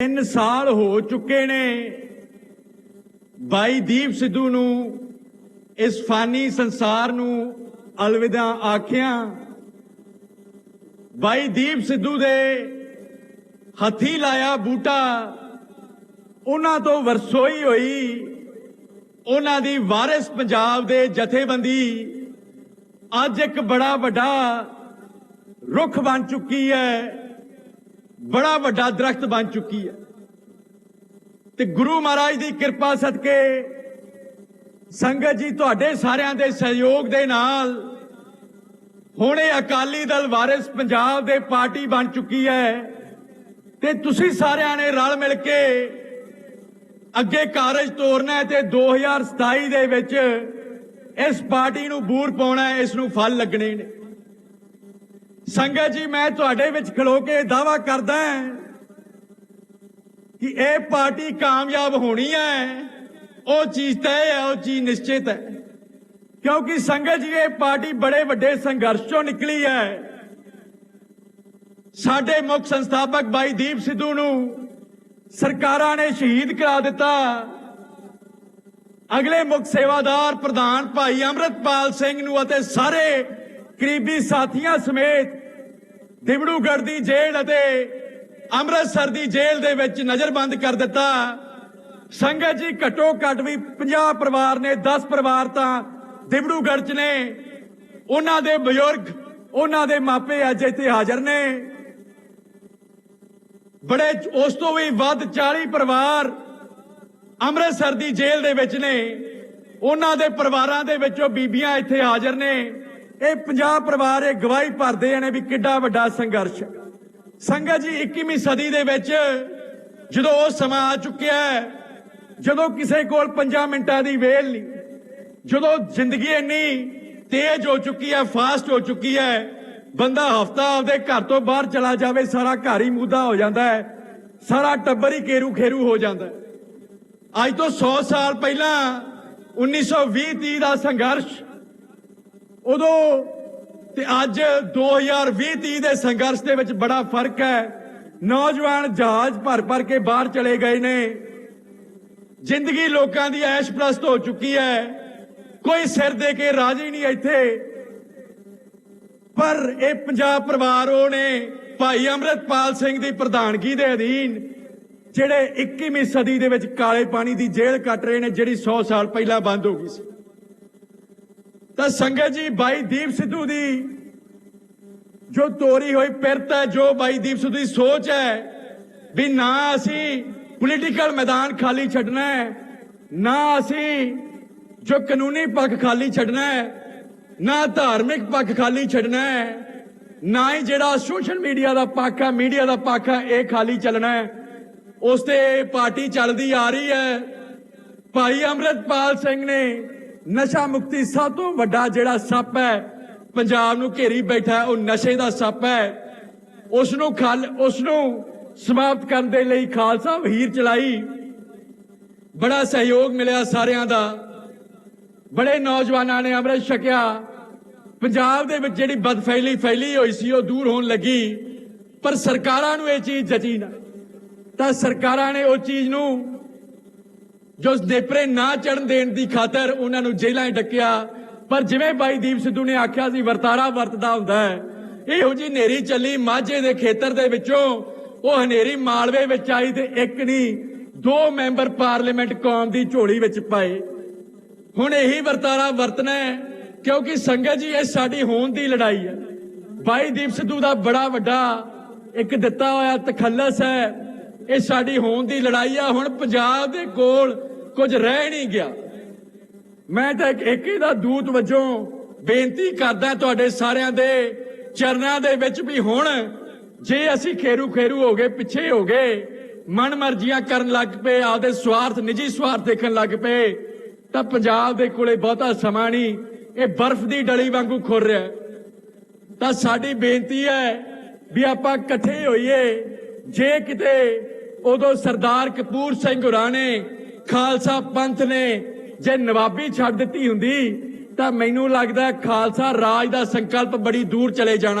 3 ਸਾਲ ਹੋ ਚੁੱਕੇ ਨੇ। ਬਾਈ ਦੀਪ ਸਿੱਧੂ ਨੂੰ, ਇਸ ਫਾਨੀ ਸੰਸਾਰ ਨੂੰ ਅਲਵਿਦਾ ਆਖਿਆ। ਬਾਈ ਦੀਪ ਸਿੱਧੂ ਦੇ ਹੱਥੀ ਲਾਇਆ ਬੂਟਾ। ਉਹਨਾਂ ਤੋਂ ਵਰਸੋਈ ਹੋਈ। ਉਹਨਾਂ ਦੀ ਵਾਰਿਸ ਪੰਜਾਬ ਦੇ ਜਥੇਬੰਦੀ ਅੱਜ ਇੱਕ ਬੜਾ ਵੱਡਾ ਰੁੱਖ ਬਣ ਚੁੱਕੀ ਹੈ। ਬੜਾ ਵੱਡਾ ਦਰਖਤ ਬਣ ਚੁੱਕੀ ਹੈ। ਤੇ ਗੁਰੂ ਮਹਾਰਾਜ ਦੀ ਕਿਰਪਾ ਸਦਕੇ ਸੰਗਤ ਜੀ ਤੁਹਾਡੇ ਸਾਰਿਆਂ ਦੇ ਸਹਿਯੋਗ ਦੇ ਨਾਲ ਹੁਣ ਇਹ ਅਕਾਲੀ ਦਲ ਵਾਰਿਸ ਪੰਜਾਬ ਦੇ ਪਾਰਟੀ ਬਣ ਚੁੱਕੀ ਹੈ ਤੇ ਤੁਸੀਂ ਸਾਰਿਆਂ ਨੇ ਰਲ ਮਿਲ ਕੇ ਅੱਗੇ ਕਾਰਜ ਤੋਰਨਾ ਹੈ ਤੇ 2027 ਦੇ ਵਿੱਚ ਇਸ ਪਾਰਟੀ ਨੂੰ ਬੂਰ ਪਾਉਣਾ ਹੈ, ਇਸ ਨੂੰ ਫਲ ਲੱਗਣੇ ਨੇ। ਸੰਗਤ ਜੀ, ਮੈਂ ਤੁਹਾਡੇ ਵਿੱਚ ਖਲੋ ਕੇ ਦਾਵਾ ਕਰਦਾ ਹਾਂ ਕਿ ਇਹ ਪਾਰਟੀ ਕਾਮਯਾਬ ਹੋਣੀ ਹੈ। ਉਹ ਚੀਜ਼ ਤੈਅ ਹੈ, ਉਹ ਚੀਜ਼ ਨਿਸ਼ਚਿਤ ਹੈ। ਕਿਉਂਕਿ ਸੰਗਤ ਜੀ, ਇਹ ਪਾਰਟੀ ਬੜੇ ਵੱਡੇ ਸੰਘਰਸ਼ ਚੋਂ ਨਿਕਲੀ ਹੈ। ਸਾਡੇ ਮੁੱਖ ਸੰਸਥਾਪਕ ਬਾਈ ਦੀਪ ਸਿੱਧੂ ਨੂੰ ਸਰਕਾਰਾਂ ਨੇ ਸ਼ਹੀਦ ਕਰਾ ਦਿੱਤਾ। ਅਗਲੇ ਮੁੱਖ ਸੇਵਾਦਾਰ ਪ੍ਰਧਾਨ ਭਾਈ ਅਮਰਤਪਾਲ ਸਿੰਘ ਨੂੰ ਅਤੇ ਸਾਰੇ ਕਰੀਬੀ ਸਾਥੀਆਂ ਸਮੇਤ ਦਿਬੜੂਗੜ੍ਹ ਦੀ ਜੇਲ੍ਹ ਅਤੇ ਅੰਮ੍ਰਿਤਸਰ ਦੀ ਜੇਲ੍ਹ ਦੇ ਵਿੱਚ ਨਜ਼ਰਬੰਦ ਕਰ ਦਿੱਤਾ। ਸੰਗਤ ਜੀ, ਘੱਟੋ ਘੱਟ ਵੀ 50 ਪਰਿਵਾਰ ਨੇ 10 ਪਰਿਵਾਰ ਤਾਂ ਦਿਬੜੂਗੜ੍ਹ ਚ ਨੇ। ਉਹਨਾਂ ਦੇ ਬਜ਼ੁਰਗ, ਉਹਨਾਂ ਦੇ ਮਾਪੇ ਅੱਜ ਇੱਥੇ ਹਾਜ਼ਰ ਨੇ। ਬੜੇ ਉਸ ਤੋਂ ਵੀ ਵੱਧ 40 ਪਰਿਵਾਰ ਅੰਮ੍ਰਿਤਸਰ ਦੀ ਜੇਲ੍ਹ ਦੇ ਵਿੱਚ ਨੇ। ਉਹਨਾਂ ਦੇ ਪਰਿਵਾਰਾਂ ਦੇ ਵਿੱਚੋਂ ਬੀਬੀਆਂ ਇੱਥੇ ਹਾਜ਼ਰ ਨੇ। ਇਹ 50 ਪਰਿਵਾਰ ਇਹ ਗਵਾਹੀ ਭਰਦੇ ਨੇ ਵੀ ਕਿੱਡਾ ਵੱਡਾ ਸੰਘਰਸ਼। ਸੰਗਤ ਜੀ 21ਵੀਂ ਸਦੀ ਦੇ ਵਿੱਚ ਜਦੋਂ ਉਹ ਸਮਾਂ ਆ ਚੁੱਕਿਆ ਜਦੋਂ ਕਿਸੇ ਕੋਲ 5 ਮਿੰਟਾਂ ਦੀ ਵੇਲ ਨਹੀਂ, ਜਦੋਂ ਜ਼ਿੰਦਗੀ ਇੰਨੀ ਤੇਜ਼ ਹੋ ਚੁੱਕੀ ਹੈ, ਫਾਸਟ ਹੋ ਚੁੱਕੀ ਹੈ, ਬੰਦਾ ਹਫਤਾ ਆਪਦੇ ਘਰ ਤੋਂ ਬਾਹਰ ਚਲਾ ਜਾਵੇ, ਸਾਰਾ ਘਰ ਹੀ ਮੂਦਾ ਹੋ ਜਾਂਦਾ ਹੈ, ਸਾਰਾ ਟੱਬਰ ਹੀ ਕੇਰੂ ਖੇਰੂ ਹੋ ਜਾਂਦਾ ਹੈ। ਅੱਜ ਤੋਂ 100 ਸਾਲ ਪਹਿਲਾਂ 1920-30 ਦਾ ਸੰਘਰਸ਼ ਉਦੋਂ ਤੇ ਅੱਜ 2020-30 ਦੇ ਸੰਘਰਸ਼ ਦੇ ਵਿੱਚ ਬੜਾ ਫ਼ਰਕ ਹੈ। ਨੌਜਵਾਨ ਜਹਾਜ਼ ਭਰ ਭਰ ਕੇ ਬਾਹਰ ਚਲੇ ਗਏ ਨੇ। ਜ਼ਿੰਦਗੀ ਲੋਕਾਂ ਦੀ ਐਸ਼ ਪ੍ਰਸਤ ਹੋ ਚੁੱਕੀ ਹੈ। ਕੋਈ ਸਿਰ ਦੇ ਕੇ ਰਾਜੀ ਨਹੀਂ ਇੱਥੇ। ਪਰ ਇਹ ਪੰਜਾਬ ਪਰਿਵਾਰ ਉਹ ਨੇ, ਭਾਈ ਅਮਰਤਪਾਲ ਸਿੰਘ ਦੀ ਪ੍ਰਧਾਨਗੀ ਦੇ ਅਧੀਨ, ਜਿਹੜੇ 21ਵੀਂ ਸਦੀ ਦੇ ਵਿੱਚ ਕਾਲੇ ਪਾਣੀ ਦੀ ਜੇਲ੍ਹ ਕੱਟ ਰਹੇ ਨੇ, ਜਿਹੜੀ 100 ਸਾਲ ਪਹਿਲਾਂ ਬੰਦ ਹੋ ਗਈ ਸੀ। ਤਾਂ ਸੰਗਤ ਜੀ, ਬਾਈ ਦੀਪ ਸਿੱਧੂ ਦੀ ਜੋ ਤੋਰੀ ਹੋਈ ਪਿਰਤ ਹੈ, ਜੋ ਬਾਈ ਦੀਪ ਸਿੱਧੂ ਦੀ ਸੋਚ ਹੈ ਵੀ ਨਾ ਅਸੀਂ ਪੋਲੀਟੀਕਲ ਮੈਦਾਨ ਖਾਲੀ ਛੱਡਣਾ ਹੈ, ਨਾ ਅਸੀਂ ਜੋ ਕਾਨੂੰਨੀ ਪੱਖ ਖਾਲੀ ਛੱਡਣਾ ਹੈ, ਨਾ ਧਾਰਮਿਕ ਪੱਖ ਖਾਲੀ ਛੱਡਣਾ ਹੈ, ਨਾ ਹੀ ਜਿਹੜਾ ਸੋਸ਼ਲ ਮੀਡੀਆ ਦਾ ਪੱਖ ਹੈ ਮੀਡੀਆ ਦਾ ਪੱਖ ਹੈ, ਇਹ ਖਾਲੀ ਚੱਲਣਾ ਹੈ। ਉਸ ਤੇ ਪਾਰਟੀ ਚੱਲਦੀ ਆ ਰਹੀ ਹੈ। ਭਾਈ ਅਮਰਤਪਾਲ ਸਿੰਘ ਨੇ ਨਸ਼ਾ ਮੁਕਤੀ ਸਭ ਤੋਂ ਵੱਡਾ ਜਿਹੜਾ ਸੱਪ ਹੈ, ਪੰਜਾਬ ਨੂੰ ਘੇਰੀ ਬੈਠਾ ਉਹ ਨਸ਼ੇ ਦਾ ਸੱਪ ਹੈ। ਉਸ ਨੂੰ ਖਲ ਉਸ ਨੂੰ ਸਮਾਪਤ ਕਰਨ ਦੇ ਲਈ ਖਾਲਸਾ ਵਹੀਰ ਚਲਾਈ। ਬੜਾ ਸਹਿਯੋਗ ਮਿਲਿਆ ਸਾਰਿਆਂ ਦਾ। ਬੜੇ ਨੌਜਵਾਨਾਂ ਨੇ ਅੰਮ੍ਰਿਤ ਛਕਿਆ। ਪੰਜਾਬ ਦੇ ਵਿੱਚ ਜਿਹੜੀ ਬਦਫੈਲੀ ਫੈਲੀ ਹੋਈ ਸੀ, ਉਹ ਦੂਰ ਹੋਣ ਲੱਗੀ। ਪਰ ਸਰਕਾਰਾਂ ਨੂੰ ਇਹ ਚੀਜ਼ ਜਚੀ ਨਾ। ਤਾਂ ਸਰਕਾਰਾਂ ਨੇ ਉਹ ਚੀਜ਼ ਨੂੰ ਜੋ ਨੇਪਰੇ ਨਾ ਚੜਨ ਦੇਣ ਦੀ ਖਾਤਰ ਉਹਨਾਂ ਨੂੰ ਜੇਲ੍ਹਾਂ 'ਚ ਡੱਕਿਆ। ਪਰ ਜਿਵੇਂ ਬਾਈ ਦੀਪ ਸਿੱਧੂ ਨੇ ਆਖਿਆ ਸੀ, ਵਰਤਾਰਾ ਵਰਤਦਾ ਹੁੰਦਾ ਹੈ। ਇਹੋ ਜੀ ਹਨੇਰੀ ਚੱਲੀ ਮਾਝੇ ਦੇ ਖੇਤਰ ਦੇ ਵਿੱਚੋਂ। ਉਹ ਹਨੇਰੀ ਮਾਲਵੇ ਵਿੱਚ ਆਈ ਤੇ ਇੱਕ ਨਹੀਂ, ਦੋ ਮੈਂਬਰ ਪਾਰਲੀਮੈਂਟ ਕੌਮ ਦੀ ਝੋਲੀ ਵਿੱਚ ਪਾਏ। ਹੁਣ ਇਹੀ ਵਰਤਾਰਾ ਵਰਤਣਾ ਹੈ, ਕਿਉਂਕਿ ਸੰਗਤ ਜੀ, ਇਹ ਸਾਡੀ ਹੋਣ ਦੀ ਲੜਾਈ ਹੈ। ਬਾਈ ਦੀਪ ਸਿੱਧੂ ਦਾ ਬੜਾ ਵੱਡਾ ਇੱਕ ਦਿੱਤਾ ਹੋਇਆ ਤਖੱਲਸ ਹੈ। ਇਹ ਸਾਡੀ ਹੋਣ ਦੀ ਲੜਾਈ ਆ। ਹੁਣ ਪੰਜਾਬ ਦੇ ਕੋਲ ਕੁਝ ਰਹਿ ਨਹੀਂ ਗਿਆ। ਮੈਂ ਤਾਂ ਇੱਕ ਏਕੇ ਦਾ ਦੂਤ ਵਜੋਂ ਬੇਨਤੀ ਕਰਦਾ ਤੁਹਾਡੇ ਸਾਰਿਆਂ ਦੇ ਚਰਨਾਂ ਦੇ ਵਿੱਚ ਵੀ ਹੁਣ ਜੇ ਅਸੀਂ ਖੇਰੂ ਖੇਰੂ ਹੋ ਗਏ, ਪਿੱਛੇ ਹੋ ਗਏ, ਮਨ ਮਰਜ਼ੀਆਂ ਕਰਨ ਲੱਗ ਪਏ, ਆਪਦੇ ਸਵਾਰਥ, ਨਿੱਜੀ ਸਵਾਰਥ ਦੇਖਣ ਲੱਗ ਪਏ, ਤਾਂ ਪੰਜਾਬ ਦੇ ਕੋਲੇ ਬਹੁਤਾ ਸਮਾਂ ਨਹੀਂ। ਇਹ ਬਰਫ਼ ਦੀ ਡਲੀ ਵਾਂਗੂ ਖੁਰ ਰਿਹਾ ਤਾਂ ਸਾਡੀ ਬੇਨਤੀ ਹੈ ਵੀ ਆਪਾਂ ਇਕੱਠੇ ਹੋਈਏ। ਜੇ ਕਿਤੇ ਉਦੋਂ ਸਰਦਾਰ ਕਪੂਰ ਸਿੰਘ ਹੁਰਾਂ ਨੇ ਖਾਲਸਾ ਪੰਥ ਨੇ ਜੇ ਨਵਾਬੀ ਛੱਡ ਦਿੱਤੀ ਹੁੰਦੀ ਤਾਂ ਮੈਨੂੰ ਲੱਗਦਾ ਖਾਲਸਾ ਰਾਜ ਦਾ ਸੰਕਲਪ ਬੜੀ ਦੂਰ ਚਲੇ ਜਾਣਾ।